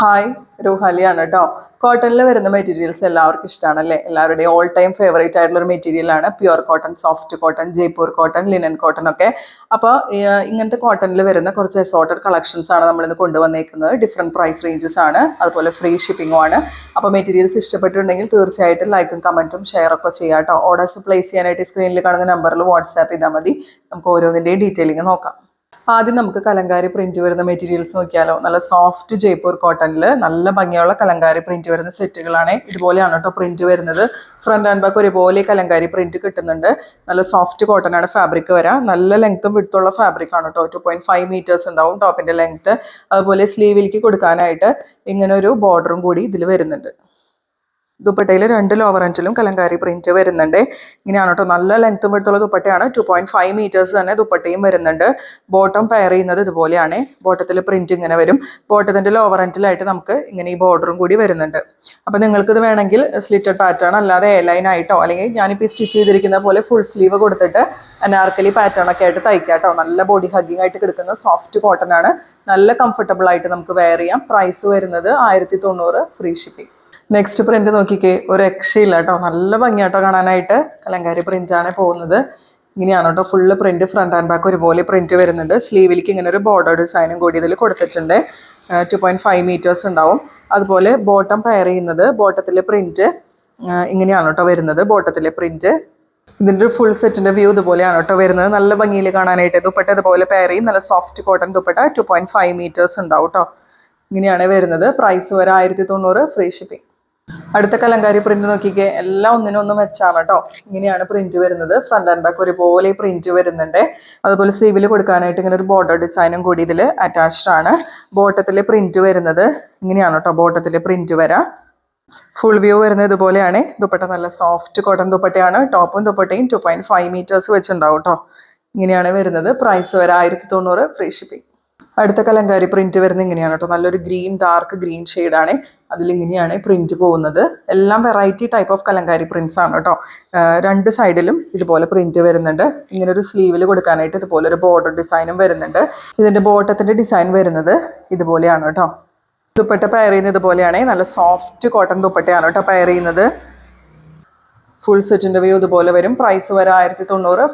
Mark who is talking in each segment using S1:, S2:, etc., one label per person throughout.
S1: Hi റുഹാലിയാണ് കേട്ടോ കോട്ടണിൽ വരുന്ന മെറ്റീരിയൽസ് എല്ലാവർക്കും ഇഷ്ടമാണല്ലേ എല്ലാവരുടെയും ഓൾ ടൈം ഫേവറേറ്റ് ആയിട്ടുള്ള ഒരു മെറ്റീരിയലാണ് pure cotton soft cotton Jaipur cotton linen cotton ഒക്കെ. അപ്പോൾ ഇങ്ങനത്തെ കോട്ടണിൽ വരുന്ന കുറച്ച് എസോർട്ടഡ് കളക്ഷൻസ് ആണ് നമ്മളിന്ന് കൊണ്ടുവന്നേക്കുന്നത്. ഡിഫറെന്റ് പ്രൈസ് റേഞ്ചസ് ആണ്. അതുപോലെ ഫ്രീ ഷിപ്പിംഗും ആണ്. അപ്പോൾ മെറ്റീരിയൽസ് ഇഷ്ടപ്പെട്ടിട്ടുണ്ടെങ്കിൽ തീർച്ചയായിട്ടും ലൈക്കും കമന്റും ഷെയർ ഒക്കെ ചെയ്യാം കേട്ടോ ഓർഡേഴ്സ് പ്ലേസ് ചെയ്യാനായിട്ട് സ്ക്രീനിൽ കാണുന്ന നമ്പറിൽ വാട്സാപ്പ് ചെയ്താൽ മതി. നമുക്ക് ഓരോന്നിന്റെയും ഡീറ്റെയിലിംഗ് നോക്കാം. ആദ്യം നമുക്ക് കലങ്കാരി പ്രിന്റ് വരുന്ന മെറ്റീരിയൽസ് നോക്കിയാലോ. നല്ല സോഫ്റ്റ് ജയ്പൂർ കോട്ടണിൽ നല്ല ഭംഗിയുള്ള കലങ്കാരി പ്രിന്റ് വരുന്ന സെറ്റുകളാണ് ഇതുപോലെയാണ് കേട്ടോ പ്രിന്റ് വരുന്നത്. ഫ്രണ്ട് ആൻഡ് ബാക്ക് ഒരുപോലെ കലങ്കാരി പ്രിന്റ് കിട്ടുന്നുണ്ട്. നല്ല സോഫ്റ്റ് കോട്ടൺ ആണ് ഫാബ്രിക് വരാം. നല്ല ലെങ്ത്തും വിടുത്തുള്ള ഫാബ്രിക് ആണ് കേട്ടോ ടു പോയിന്റ് ഫൈവ് മീറ്റേഴ്സ് ഉണ്ടാവും ടോപ്പിന്റെ ലെങ്ത്ത് അതുപോലെ സ്ലീവിലേക്ക് കൊടുക്കാനായിട്ട് ഇങ്ങനെ ഒരു ബോർഡറും കൂടി ഇതിൽ വരുന്നുണ്ട്. ദുപ്പട്ടയിൽ രണ്ട് ലോവർ അഞ്ചിലും കലങ്കാരി പ്രിന്റ് വരുന്നുണ്ട്. ഇങ്ങനെയാണ് കേട്ടോ നല്ല ലെങ്ത്തും എടുത്തുള്ള ദുപ്പട്ടയാണ്. ടു പോയിന്റ് ഫൈവ് മീറ്റേഴ്സ് തന്നെ ദുപ്പട്ടയും വരുന്നുണ്ട്. ബോട്ടം പെയർ ചെയ്യുന്നത് ഇതുപോലെയാണ്. ബോട്ടത്തിൽ പ്രിന്റ് ഇങ്ങനെ വരും. ബോട്ടത്തിന്റെ ലോവർ എന്റിലായിട്ട് നമുക്ക് ഇങ്ങനെ ഈ ബോർഡറും കൂടി വരുന്നുണ്ട്. അപ്പോൾ നിങ്ങൾക്ക് ഇത് വേണമെങ്കിൽ സ്ലിറ്റഡ് പാറ്റേൺ അല്ലാതെ എ ലൈൻ ആയിട്ടോ അല്ലെങ്കിൽ ഞാനിപ്പോൾ സ്റ്റിച്ച് ചെയ്തിരിക്കുന്ന പോലെ ഫുൾ സ്ലീവ് കൊടുത്തിട്ട് അനാർക്കലി പാറ്റേൺ ഒക്കെ ആയിട്ട് തയ്ക്കാം കേട്ടോ നല്ല ബോഡി ഹഗ്ഗിങ് ആയിട്ട് കിടക്കുന്ന സോഫ്റ്റ് കോട്ടൺ ആണ്. നല്ല കംഫർട്ടബിൾ ആയിട്ട് നമുക്ക് വെയർ ചെയ്യാം. പ്രൈസ് വരുന്നത് ആയിരത്തി തൊണ്ണൂറ് ഫ്രീ ഷിപ്പിംഗ് നെക്സ്റ്റ് പ്രിന്റ് നോക്കിക്കേ ഒരു രക്ഷയില്ല കേട്ടോ നല്ല ഭംഗിയാട്ടോ കാണാനായിട്ട്. കലങ്കാരി പ്രിന്റാണ് പോകുന്നത്. ഇങ്ങനെയാണ് കേട്ടോ full print front and back ഒരുപോലെ പ്രിന്റ് വരുന്നുണ്ട്. സ്ലീവിലേക്ക് ഇങ്ങനെ ഒരു ബോർഡർ ഡിസൈനും കൂടി ഇതിൽ കൊടുത്തിട്ടുണ്ട്. ടു പോയിന്റ് ഫൈവ് മീറ്റേഴ്സ് ഉണ്ടാവും. അതുപോലെ ബോട്ടം പെയർ ചെയ്യുന്നത് ബോട്ടത്തിലെ പ്രിന്റ് ഇങ്ങനെയാണ് കേട്ടോ വരുന്നത്. ബോട്ടത്തിലെ പ്രിന്റ് ഇതിന്റെ ഒരു ഫുൾ സെറ്റിന്റെ വ്യൂ ഇതുപോലെയാണ് കേട്ടോ വരുന്നത്. നല്ല ഭംഗിയിൽ കാണാനായിട്ട് ദുപ്പട്ട ഇതുപോലെ പെയർ ചെയ്യും. നല്ല soft cotton dupatta two point five metres ഉണ്ടാവും കേട്ടോ ഇങ്ങനെയാണ് വരുന്നത്. പ്രൈസ് വരെ ആയിരത്തി തൊണ്ണൂറ് ഫ്രീ ഷിപ്പിംഗ് അടുത്ത കലങ്കാരി പ്രിന്റ് നോക്കിക്കേ. എല്ലാം ഒന്നിനൊന്ന് മെച്ചാണ് കേട്ടോ ഇങ്ങനെയാണ് പ്രിന്റ് വരുന്നത്. ഫ്രണ്ട് ആൻഡ് ബാക്ക് ഒരുപോലെ പ്രിന്റ് വരുന്നുണ്ട്. അതുപോലെ സ്ലീവിൽ കൊടുക്കാനായിട്ട് ഇങ്ങനെ ഒരു ബോർഡർ ഡിസൈനും കൂടി ഇതിൽ അറ്റാച്ച്ഡ് ആണ്. ബോട്ടത്തിലെ പ്രിന്റ് വരുന്നത്. ഇങ്ങനെയാണ് കേട്ടോ ബോട്ടത്തിലെ പ്രിന്റ് വരാം. ഫുൾ വ്യൂ വരുന്നത് ഇതുപോലെയാണ്. ദുപ്പട്ട നല്ല സോഫ്റ്റ് കോട്ടൺ ദുപ്പട്ടയാണ്. ടോപ്പും ദുപ്പട്ടയും ടു പോയിന്റ് ഫൈവ് മീറ്റേഴ്സ് വെച്ചുണ്ടാവും കേട്ടോ ഇങ്ങനെയാണ് വരുന്നത്. പ്രൈസ് വരെ ആയിരത്തി തൊണ്ണൂറ്. ഫ്രീ ഷിപ്പിംഗ് അടുത്ത കലങ്കാരി പ്രിന്റ് വരുന്നത് ഇങ്ങനെയാണ് കേട്ടോ. നല്ലൊരു ഗ്രീൻ ഡാർക്ക് ഗ്രീൻ ഷെയ്ഡാണ് അതിലിങ്ങനെയാണ് പ്രിന്റ് പോകുന്നത്. എല്ലാം variety type of Kalamkari prints ആണ് കേട്ടോ. രണ്ട് സൈഡിലും ഇതുപോലെ പ്രിന്റ് വരുന്നുണ്ട്. ഇങ്ങനെ ഒരു സ്ലീവിൽ കൊടുക്കാനായിട്ട് ഇതുപോലെ ഒരു ബോർഡർ ഡിസൈനും വരുന്നുണ്ട്. ഇതിന്റെ ബോട്ടത്തിന്റെ ഡിസൈൻ വരുന്നത് ഇതുപോലെയാണ് കേട്ടോ. ദുപ്പട്ട പെയർ ചെയ്യുന്നത് ഇതുപോലെയാണ്. നല്ല സോഫ്റ്റ് കോട്ടൺ ദുപ്പട്ടയാണ് കേട്ടോ പെയർ ചെയ്യുന്നത്. ഫുൾ സെറ്റിന്റെ വ്യൂ ഇതുപോലെ വരും. പ്രൈസ് വരെ ആയിരത്തി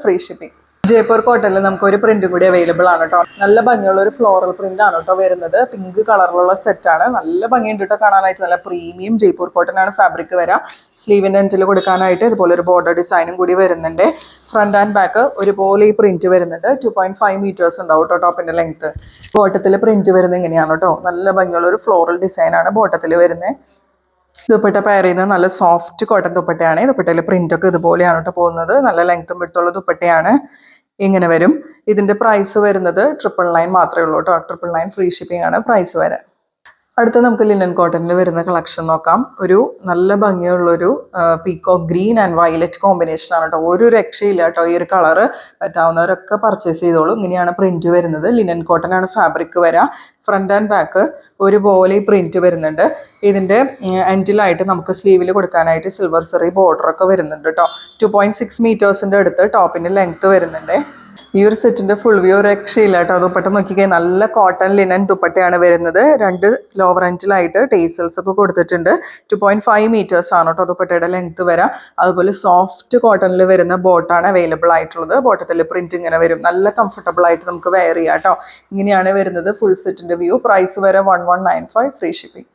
S1: ഫ്രീ ഷിപ്പിംഗ് ജയ്പൂർ കോട്ടണിൽ നമുക്ക് ഒരു പ്രിന്റും കൂടി അവൈലബിൾ ആണ് കേട്ടോ നല്ല ഭംഗിയുള്ള ഒരു ഫ്ലോറൽ പ്രിന്റ് ആണ് കേട്ടോ വരുന്നത്. പിങ്ക് കളറിലുള്ള സെറ്റാണ് നല്ല ഭംഗിയുണ്ട് കേട്ടോ കാണാനായിട്ട്. നല്ല പ്രീമിയം ജയ്പൂർ കോട്ടൺ ആണ് ഫാബ്രിക് വരാം സ്ലീവിന്റെ എന്റിൽ കൊടുക്കാനായിട്ട് ഇതുപോലെ ഒരു ബോർഡർ ഡിസൈനും കൂടി വരുന്നുണ്ട്. ഫ്രണ്ട് ആൻഡ് ബാക്ക് ഒരുപോലെ ഈ പ്രിന്റ് വരുന്നുണ്ട്. ടു പോയിന്റ് ഫൈവ് മീറ്റേഴ്സ് ഉണ്ടാവും കേട്ടോ ടോപ്പിന്റെ ലെങ്ത് ബോട്ടത്തിൽ പ്രിന്റ് വരുന്നത് ഇങ്ങനെയാണ് കേട്ടോ നല്ല ഭംഗിയുള്ള ഒരു ഫ്ലോറൽ ഡിസൈനാണ് ബോട്ടത്തിൽ വരുന്നത്. ദുപ്പട്ട പെയർ ചെയ്യുന്നത് നല്ല സോഫ്റ്റ് കോട്ടൺ ദുപ്പട്ടയാണ്. ദുപ്പട്ടയിൽ പ്രിന്റ് ഒക്കെ ഇതുപോലെയാണ് കേട്ടോ പോകുന്നത്. നല്ല ലെങ്ത്തും വിട്ടുള്ള ദുപ്പട്ടയാണ്. ഇങ്ങനെ വരും. ഇതിന്റെ പ്രൈസ് വരുന്നത് ട്രിപ്പിൾ നയൻ മാത്രമേ ഉള്ളൂ കേട്ടോ ട്രിപ്പിൾ നയൻ ഫ്രീ ഷിപ്പിംഗ് ആണ് പ്രൈസ് വരാൻ അടുത്ത നമുക്ക് ലിനൻ കോട്ടണിൽ വരുന്ന കളക്ഷൻ നോക്കാം. ഒരു നല്ല ഭംഗിയുള്ളൊരു peacock green and violet combination ആണ് കേട്ടോ ഒരു രക്ഷയില്ല കേട്ടോ ഈ ഒരു കളറ് പറ്റാവുന്നവരൊക്കെ പർച്ചേസ് ചെയ്തോളൂ. ഇങ്ങനെയാണ് പ്രിന്റ് വരുന്നത്. ലിനൻ കോട്ടൺ ആണ് ഫാബ്രിക് വരാം. ഫ്രണ്ട് ആൻഡ് ബാക്ക് ഒരുപോലെ ഈ പ്രിന്റ് വരുന്നുണ്ട്. ഇതിന്റെ എൻഡിലായിട്ട് നമുക്ക് സ്ലീവിൽ കൊടുക്കാനായിട്ട് സിൽവർ സെറി ബോർഡർ ഒക്കെ വരുന്നുണ്ട് കേട്ടോ ടു പോയിന്റ് സിക്സ് മീറ്റേഴ്സിന്റെ അടുത്ത് ടോപ്പിന്റെ ലെങ്ത് വരുന്നുണ്ട്. ഈ ഒരു സെറ്റിന്റെ ഫുൾ വ്യൂ രക്ഷയില്ല കേട്ടോ. ദുപ്പട്ട നോക്കിക്കഴിഞ്ഞാൽ നല്ല കോട്ടൺ ലിനൻ ദുപ്പട്ടയാണ് വരുന്നത്. രണ്ട് ലോവർ എൻഡിലായിട്ട് ടേസൽസ് ഒക്കെ കൊടുത്തിട്ടുണ്ട്. ടു പോയിന്റ് ഫൈവ് മീറ്റേഴ്സ് ആണ് കേട്ടോ ദുപ്പട്ടയുടെ ലെങ്ത് വരാം. അതുപോലെ സോഫ്റ്റ് കോട്ടണിൽ വരുന്ന ബോട്ടാണ് അവൈലബിൾ ആയിട്ടുള്ളത്. ബോട്ടത്തിൽ പ്രിന്റ് ഇങ്ങനെ വരും. നല്ല കംഫർട്ടബിൾ ആയിട്ട് നമുക്ക് വെയർ ചെയ്യാം കേട്ടോ. ഇങ്ങനെയാണ് വരുന്നത് ഫുൾ സെറ്റിന്റെ വ്യൂ പ്രൈസ് വരെ one one nine five free shipping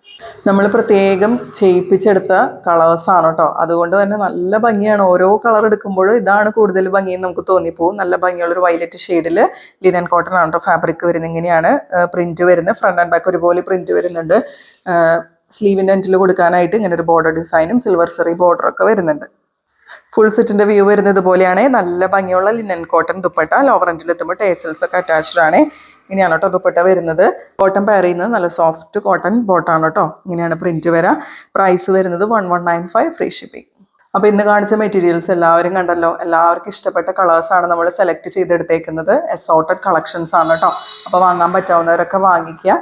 S1: നമ്മൾ പ്രത്യേകം ചെയ്യിപ്പിച്ചെടുത്ത കളേഴ്സാണ് കേട്ടോ. അതുകൊണ്ട് തന്നെ നല്ല ഭംഗിയാണ്. ഓരോ കളർ എടുക്കുമ്പോഴും ഇതാണ് കൂടുതൽ ഭംഗിയെന്ന് നമുക്ക് തോന്നിപ്പോവും. നല്ല ഭംഗിയുള്ളൊരു വയലറ്റ് ഷെയ്ഡിൽ ലിനൻ കോട്ടൺ ആണ് കേട്ടോ ഫാബ്രിക് വരുന്നത് ഇങ്ങനെയാണ്. പ്രിന്റ് വരുന്നത്. ഫ്രണ്ട് ആൻഡ് ബാക്ക് ഒരുപോലെ പ്രിന്റ് വരുന്നുണ്ട്. സ്ലീവിന്റെ അഞ്ചിൽ കൊടുക്കാനായിട്ട് ഇങ്ങനെ ഒരു ബോർഡർ ഡിസൈനും സിൽവർ സെറി ബോർഡറൊക്കെ വരുന്നുണ്ട്. ഫുൾ സെറ്റിന്റെ വ്യൂ വരുന്നത് പോലെയാണ്. നല്ല ഭംഗിയുള്ള ലിനൻ കോട്ടൺ ദുപ്പട്ട. ലോവർ എൻഡിൽ എത്തുമ്പോൾ ടേസൽസ് ഒക്കെ അറ്റാച്ച്ഡ് ആണ്. ഇങ്ങനെയാണ് കേട്ടോ ദുപ്പട്ട വരുന്നത്. കോട്ടൺ പെയർ ചെയ്യുന്നത് നല്ല സോഫ്റ്റ് കോട്ടൺ ബോട്ടാണ് കേട്ടോ. ഇങ്ങനെയാണ് പ്രിന്റ് വരാം. പ്രൈസ് വരുന്നത് one one nine five free shipping അപ്പോൾ ഇന്ന് കാണിച്ച മെറ്റീരിയൽസ് എല്ലാവരും കണ്ടല്ലോ. എല്ലാവർക്കും ഇഷ്ടപ്പെട്ട കളേഴ്സാണ് നമ്മൾ സെലക്ട് ചെയ്തെടുത്തേക്കുന്നത്. എസോട്ടഡ് കളക്ഷൻസ് ആണ് കേട്ടോ. അപ്പോൾ വാങ്ങാൻ പറ്റാവുന്നവരൊക്കെ വാങ്ങിക്കുക.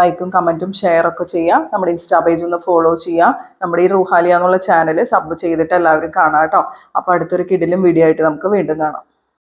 S1: ലൈക്കും കമന്റും ഷെയർ ഒക്കെ ചെയ്യുക നമ്മുടെ ഇൻസ്റ്റാ പേജ് ഒന്ന് ഫോളോ ചെയ്യുക നമ്മുടെ ഈ റൂഹാലിയ എന്നുള്ള ചാനൽ സബ് ചെയ്തിട്ട് എല്ലാവരും കാണാം കേട്ടോ. അപ്പോൾ അടുത്തൊരു കിടിലും വീഡിയോ ആയിട്ട് നമുക്ക് വീണ്ടും കാണാം.